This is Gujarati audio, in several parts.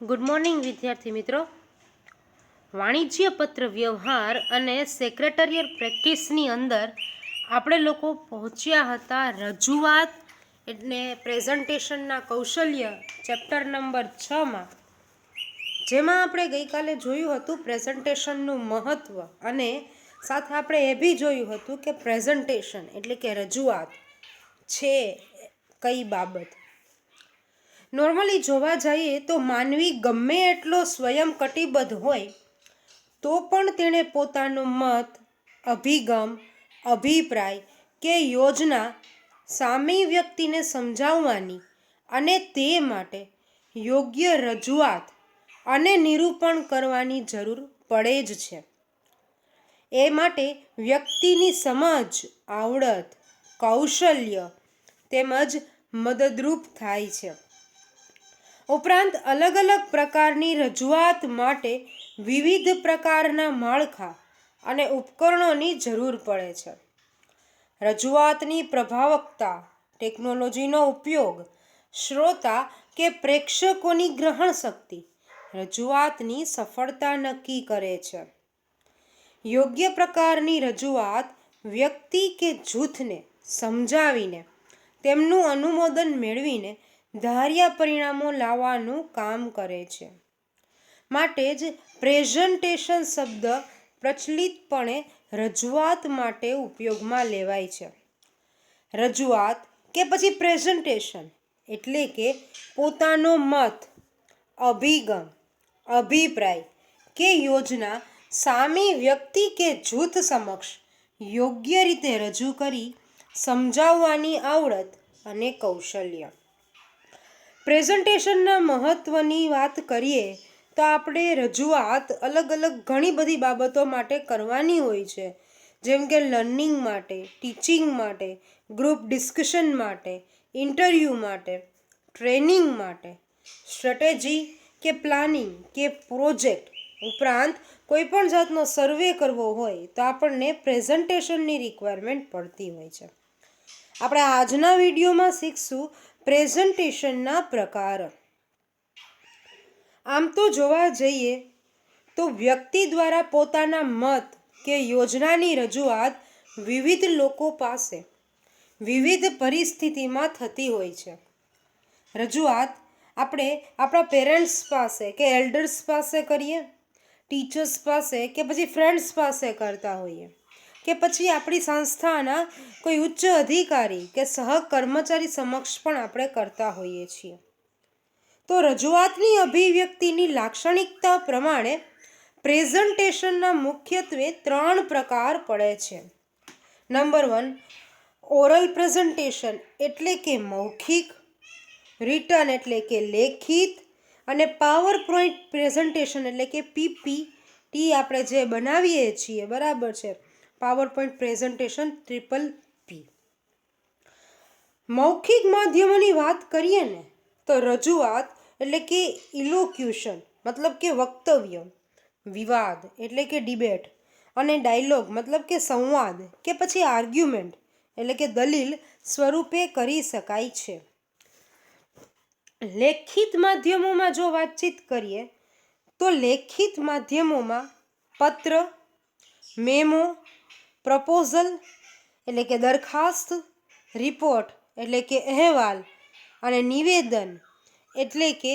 ગુડ મોર્નિંગ વિદ્યાર્થી મિત્રો. વાણિજ્ય પત્ર વ્યવહાર અને સેક્રેટરિયલ પ્રેક્ટિસની અંદર આપણે લોકો પહોંચ્યા હતા રજૂઆત એટલે પ્રેઝન્ટેશનના કૌશલ્ય ચેપ્ટર નંબર છમાં જેમાં આપણે ગઈકાલે જોયું હતું પ્રેઝન્ટેશનનું મહત્ત્વ અને સાથે આપણે એ બી જોયું હતું કે પ્રેઝન્ટેશન એટલે કે રજૂઆત છે કઈ બાબત. નોર્મલી જોવા જઈએ તો માનવી ગમે એટલો સ્વયં કટિબદ્ધ હોય, તો પણ તેણે પોતાનો મત, અભિગમ, અભિપ્રાય કે યોજના સામી વ્યક્તિને સમજાવવાની અને તે માટે યોગ્ય રજૂઆત અને નિરૂપણ કરવાની જરૂર પડે જ છે. એ માટે વ્યક્તિની સમજ, આવડત, કૌશલ્ય તેમજ મદદરૂપ થાય છે. ઉપરાંત અલગ અલગ પ્રકારની રજૂઆત માટે વિવિધ પ્રકારના માળખા અને ઉપકરણોની જરૂર પડે છે. રજૂઆતની પ્રભાવકતા, ટેકનોલોજીનો ઉપયોગ, શ્રોતા કે પ્રેક્ષકોની ગ્રહણ શક્તિ રજૂઆતની સફળતા નક્કી કરે છે. યોગ્ય પ્રકારની રજૂઆત વ્યક્તિ કે જૂથને સમજાવીને તેમનું અનુમોદન મેળવીને ધાર્યા પરિણામો લાવવાનું કામ કરે છે. માટે જ પ્રેઝન્ટેશન શબ્દ પ્રચલિતપણે રજૂઆત માટે ઉપયોગમાં લેવાય છે. રજૂઆત કે પછી પ્રેઝન્ટેશન એટલે કે પોતાનો મત, અભિગમ, અભિપ્રાય કે યોજના સામી વ્યક્તિ કે જૂથ સમક્ષ યોગ્ય રીતે રજૂ કરી સમજાવવાની આવડત અને કૌશલ્ય. પ્રેઝન્ટેશનના મહત્ત્વની વાત કરીએ, તો આપણે રજૂઆત અલગ અલગ ઘણી બધી બાબતો માટે કરવાની હોય છે. જેમ કે લર્નિંગ માટે, ટીચિંગ માટે, ગ્રુપ ડિસ્કશન માટે, ઇન્ટરવ્યૂ માટે, ટ્રેનિંગ માટે, સ્ટ્રેટેજી કે પ્લાનિંગ કે પ્રોજેક્ટ ઉપરાંત કોઈપણ જાતનો સર્વે કરવો હોય તો આપણને પ્રેઝન્ટેશનની રિક્વાયરમેન્ટ પડતી હોય છે. આપણે આજના વિડીયોમાં શીખશું પ્રેઝન્ટેશનના પ્રકાર. આમ તો જોવા જઈએ તો વ્યક્તિ દ્વારા પોતાના મત કે યોજનાની રજૂઆત વિવિધ લોકો પાસે વિવિધ પરિસ્થિતિમાં થતી હોય છે. રજૂઆત આપણે આપણા પેરેન્ટ્સ પાસે કે એલ્ડર્સ પાસે કરીએ, ટીચર્સ પાસે કે પછી ફ્રેન્ડ્સ પાસે કરતા હોઈએ. કે પછી આપણી સંસ્થાના કોઈ ઉચ્ચ અધિકારી કે સહકર્મચારી સમક્ષ પણ આપણે કરતા હોઈએ છીએ. તો રજૂઆતની અભિવ્યક્તિની લાક્ષણિકતા પ્રમાણે પ્રેઝન્ટેશનના મુખ્યત્વે ત્રણ પ્રકાર પડે છે. નંબર વન, ઓરલ પ્રેઝન્ટેશન એટલે કે મૌખિક, રિટર્ન એટલે કે લેખિત અને પાવર પોઈન્ટ પ્રેઝન્ટેશન એટલે કે પીપીટી આપણે જે બનાવીએ છીએ, બરાબર છે. Power point presentation triple P. મૌખિક માધ્યમોની વાત કરીએ ને, તો રજૂઆત એટલે કે ઇલોક્યુશન, મતલબ કે વક્તવ્ય, વિવાદ એટલે કે ડિબેટ, અને ડાયલોગ, મતલબ કે સંવાદ, કે પછી આર્ગ્યુમેન્ટ, એટલે કે દલીલ સ્વરૂપે કરી શકાય છે. લેખિત માધ્યમોમાં જો વાતચીત કરીએ, તો લેખિત માધ્યમોમાં પત્ર, મેમો પ્રપોઝલ એટલે કે દરખાસ્ત રિપોર્ટ એટલે કે અહેવાલ અને નિવેદન, એટલે કે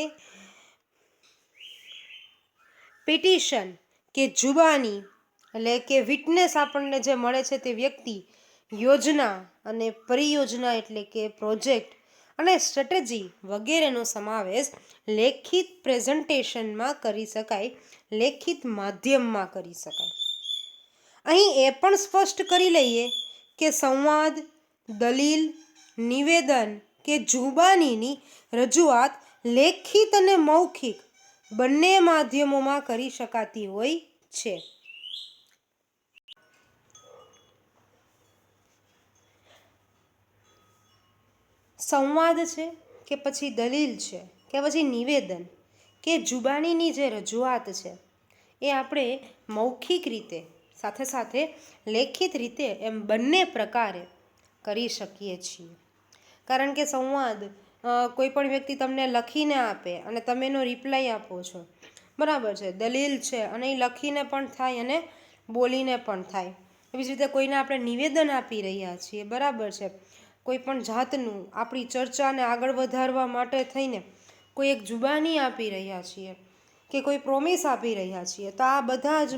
પિટિશન કે જુબાની, એટલે કે વિટનેસ આપણને જે મળે છે તે વ્યક્તિ, યોજના અને પરિયોજના, એટલે કે પ્રોજેક્ટ અને સ્ટ્રેટેજી વગેરેનો સમાવેશ લેખિત પ્રેઝન્ટેશનમાં કરી શકાય, લેખિત માધ્યમમાં કરી શકાય. અહીં એ પણ સ્પષ્ટ કરી લઈએ કે સંવાદ, દલીલ, નિવેદન કે જુબાનીની રજૂઆત લેખિત અને મૌખિક બંને માધ્યમોમાં કરી શકાતી હોય છે. સંવાદ છે કે પછી દલીલ છે કે પછી નિવેદન કે જુબાનીની જે રજૂઆત છે એ આપણે મૌખિક રીતે સાથે સાથે લેખિત રીતે એમ બંને પ્રકારે કરી શકીએ છીએ. કારણ કે સંવાદ કોઈપણ કોઈ પણ વ્યક્તિ તમને લખીને આપે અને તમે એનો રિપ્લાય આપો છો. બરાબર છે, દલીલ છે અને એ લખીને પણ થાય અને બોલીને પણ થાય. એવી જ રીતે કોઈને આપણે નિવેદન આપી રહ્યા છીએ, બરાબર છે. કોઈ પણ જાતનું આપણી ચર્ચાને આગળ વધારવા માટે થઈને કોઈ એક જુબાની આપી રહ્યા છીએ કે કોઈ પ્રોમિસ આપી રહ્યા છીએ, તો આ બધા જ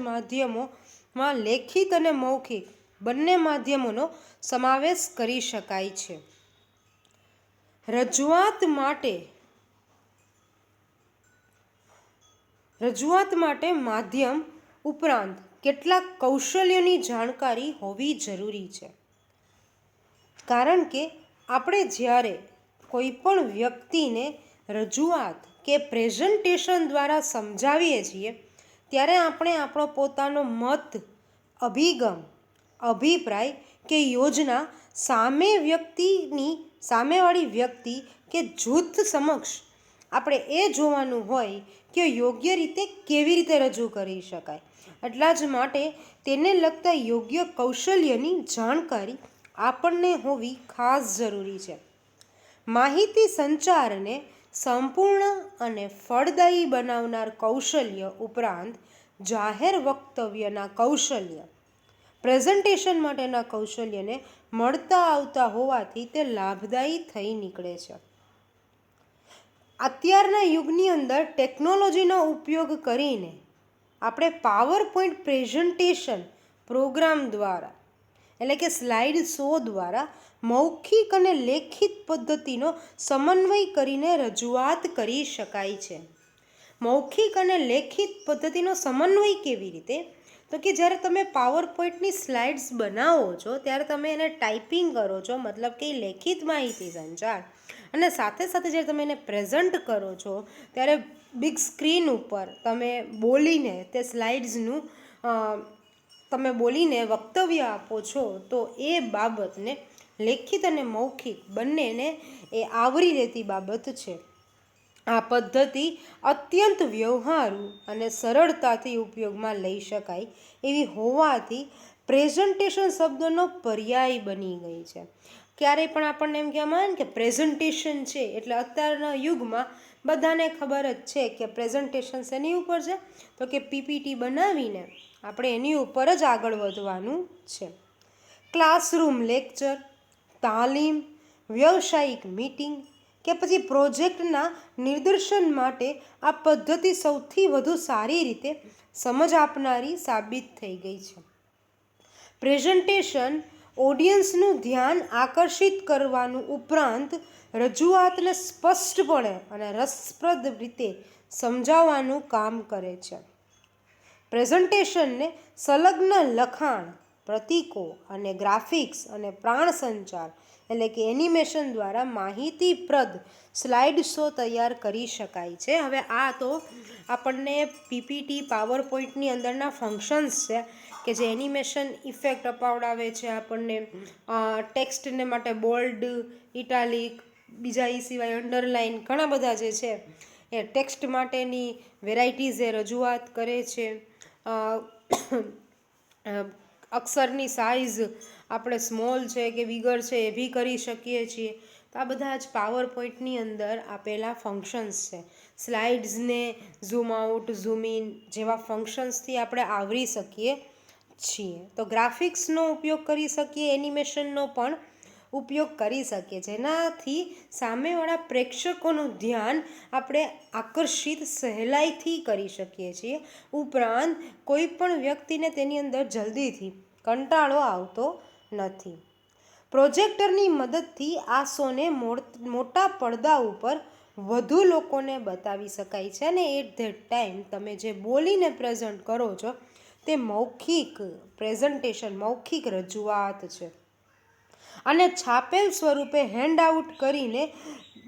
માધ્યમોમાં લેખિત અને મૌખિક બંને માધ્યમોનો સમાવેશ કરી શકાય છે. રજૂઆત માટે રજૂઆત માટે માધ્યમ ઉપરાંત કેટલાક કૌશલ્યોની જાણકારી હોવી જરૂરી છે. કારણ કે આપણે જ્યારે કોઈ પણ વ્યક્તિને રજૂઆત કે પ્રેઝન્ટેશન દ્વારા સમજાવીએ છીએ ત્યારે આપણે આપણો પોતાનો મત, અભિગમ, અભિપ્રાય કે યોજના સામે વ્યક્તિની, સામેવાળી વ્યક્તિ કે જૂથ સમક્ષ આપણે એ જોવાનું હોય કે યોગ્ય રીતે કેવી રીતે રજૂ કરી શકાય. એટલા જ માટે તેને લગતા યોગ્ય કૌશલ્યની જાણકારી આપણને હોવી ખાસ જરૂરી છે. માહિતી સંચારને સંપૂર્ણ અને ફળદાયી બનાવનાર કૌશલ્ય ઉપરાંત જાહેર વક્તવ્યના કૌશલ્ય. પ્રેઝન્ટેશન માટેના કૌશલ્યને મળતા આવતા હોવાથી તે લાભદાયી થઈ નીકળે છે. અત્યારના યુગની અંદર ટેકનોલોજીનો ઉપયોગ કરીને આપણે પાવર પોઈન્ટ પ્રેઝન્ટેશન પ્રોગ્રામ દ્વારા એટલે કે સ્લાઇડ શો દ્વારા મૌખિક અને લેખિત પદ્ધતિનો સમન્વય કરીને રજૂઆત કરી શકાય છે. મૌખિક અને લેખિત પદ્ધતિનો સમન્વય કેવી રીતે? તો કે જ્યારે તમે પાવર પોઈન્ટની સ્લાઇડ્સ બનાવો છો, ત્યારે તમે એને ટાઈપિંગ કરો છો, મતલબ કે લેખિત માહિતી સંચાર. અને સાથે સાથે જ્યારે તમે એને પ્રેઝન્ટ કરો છો, ત્યારે બિગ સ્ક્રીન ઉપર તમે બોલીને તે સ્લાઇડ્સનું તમે બોલીને વક્તવ્ય આપો છો, તો એ બાબતને લેખિત અને મૌખિક બંનેને એ આવરી લેતી બાબત છે. આ પદ્ધતિ અત્યંત વ્યવહારુ અને સરળતાથી ઉપયોગમાં લઈ શકાય એવી હોવાથી પ્રેઝન્ટેશન શબ્દનો પર્યાય બની ગઈ છે. ક્યારેય પણ આપણને એમ કહેવામાં આવે ને કે પ્રેઝન્ટેશન છે, એટલે અત્યારના યુગમાં બધાને ખબર જ છે કે પ્રેઝન્ટેશન શેની ઉપર છે? તો કે પીપીટી બનાવીને આપણે એની ઉપર જ આગળ વધવાનું છે. ક્લાસરૂમ લેક્ચર તાલીમ, વ્યવસાયિક મીટિંગ કે પછી પ્રોજેક્ટના નિદર્શન માટે આ પદ્ધતિ સૌથી વધુ સારી રીતે સમજ આપનારી સાબિત થઈ ગઈ છે. પ્રેઝન્ટેશન ઓડિયન્સનું ધ્યાન આકર્ષિત કરવાનું ઉપરાંત રજૂઆતને સ્પષ્ટપણે અને રસપ્રદ રીતે સમજાવવાનું કામ કરે છે. પ્રેઝન્ટેશનને સંલગ્ન લખાણ, પ્રતીકો અને ગ્રાફિક્સ અને પ્રાણ સંચાર, એટલે કે એનિમેશન દ્વારા માહિતીપ્રદ સ્લાઇડ શો તૈયાર કરી શકાય છે. હવે આ તો આપણને પીપીટી પાવર પોઈન્ટની અંદરના ફંક્શન્સ છે કે જે એનિમેશન ઇફેક્ટ અપાવડાવે છે આપણને ટેક્સ્ટને માટે બોલ્ડ, ઇટાલિક, બીજા એ સિવાય અંડરલાઇન ઘણા બધા જે છે એ ટેક્સ્ટ માટેની વેરાયટીઝ એ રજૂઆત કરે છે. અક્ષરની સાઇઝ આપણે સ્મોલ છે કે વિગર છે એ બી કરી શકીએ છીએ. તો આ બધા જ પાવર પોઈન્ટની અંદર આપેલા ફંક્શન્સ છે. સ્લાઇડ્સને ઝૂમ આઉટ, ઝૂમ ઇન જેવા ફંક્શન્સથી આપણે આવરી શકીએ છીએ. તો ગ્રાફિક્સનો ઉપયોગ કરી શકીએ એનિમેશનનો પણ. ઉપયોગ કરી શકીએ જેનાથી સામેવાળા પ્રેક્ષકોનું ધ્યાન આપણે આકર્ષિત સહેલાઈથી કરી શકીએ છીએ. ઉપરાંત કોઈ પણ વ્યક્તિને તેની અંદર જલ્દીથી કંટાળો આવતો નથી. પ્રોજેક્ટરની મદદથી આ શોને મોટા પડદા ઉપર વધુ લોકોને બતાવી શકાય છે અને એટ ધેટ ટાઈમ તમે જે બોલીને પ્રેઝન્ટ કરો છો તે મૌખિક પ્રેઝન્ટેશન, મૌખિક રજૂઆત છે. અને છાપેલ સ્વરૂપે હેન્ડ આઉટ કરીને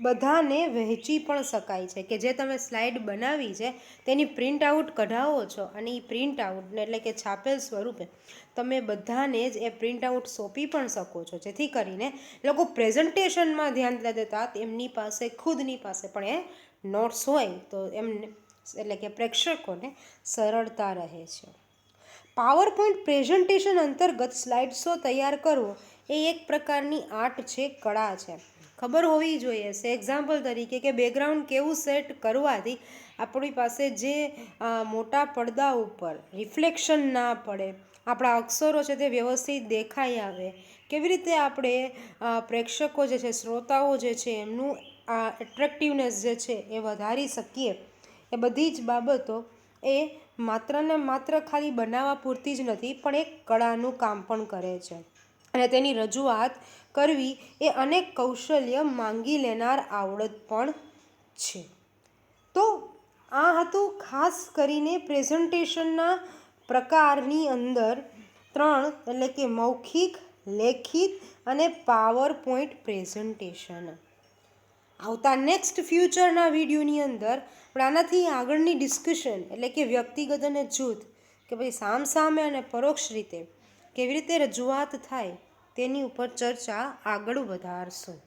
બધાને વહેંચી પણ શકાય છે કે જે તમે સ્લાઇડ બનાવી છે, તેની પ્રિન્ટ આઉટ કઢાવો છો અને એ પ્રિન્ટ આઉટને એટલે કે છાપેલ સ્વરૂપે તમે બધાને જ એ પ્રિન્ટ આઉટ સોંપી પણ શકો છો. જેથી કરીને લોકો પ્રેઝન્ટેશનમાં ધ્યાન દેતા એમની પાસે, ખુદની પાસે પણ એ નોટ્સ હોય તો એમને, એટલે કે પ્રેક્ષકોને સરળતા રહે છે. પાવર પોઈન્ટ પ્રેઝન્ટેશન અંતર્ગત સ્લાઇડ શો તૈયાર કરવો એ એક પ્રકારની આર્ટ છે, કળા છે. ખબર હોવી જોઈએ છે. એક્ઝામ્પલ તરીકે કે બેકગ્રાઉન્ડ કેવું સેટ કરવાથી આપણી પાસે જે મોટા પડદા ઉપર રિફ્લેક્શન ના પડે, આપણા અક્ષરો છે તે વ્યવસ્થિત દેખાઈ આવે, કેવી રીતે આપણે પ્રેક્ષકો જે છે, શ્રોતાઓ જે છે, એમનું આ એટ્રેક્ટિવનેસ જે છે એ વધારી શકીએ. એ બધી જ બાબતો એ માત્ર ને માત્ર ખાલી બનાવવા પૂરતી જ નથી, પણ એક કળાનું કામ પણ કરે છે. અને તેની રજૂઆત કરવી એ અનેક કૌશલ્ય માંગી લેનાર આવડત પણ છે. તો આ હતું ખાસ કરીને પ્રેઝન્ટેશનના પ્રકારની અંદર ત્રણ એટલે કે મૌખિક, લેખિત અને પાવર પોઈન્ટ પ્રેઝન્ટેશન. આવતા નેક્સ્ટ ફ્યુચરના વિડીયોની અંદર પણ આનાથી આગળની ડિસ્કશન એટલે કે વ્યક્તિગત અને જૂથ કે ભાઈ સામ સામે અને પરોક્ષ રીતે કેવી રીતે રજૂઆત થાય તેની ઉપર ચર્ચા આગળ વધારશું.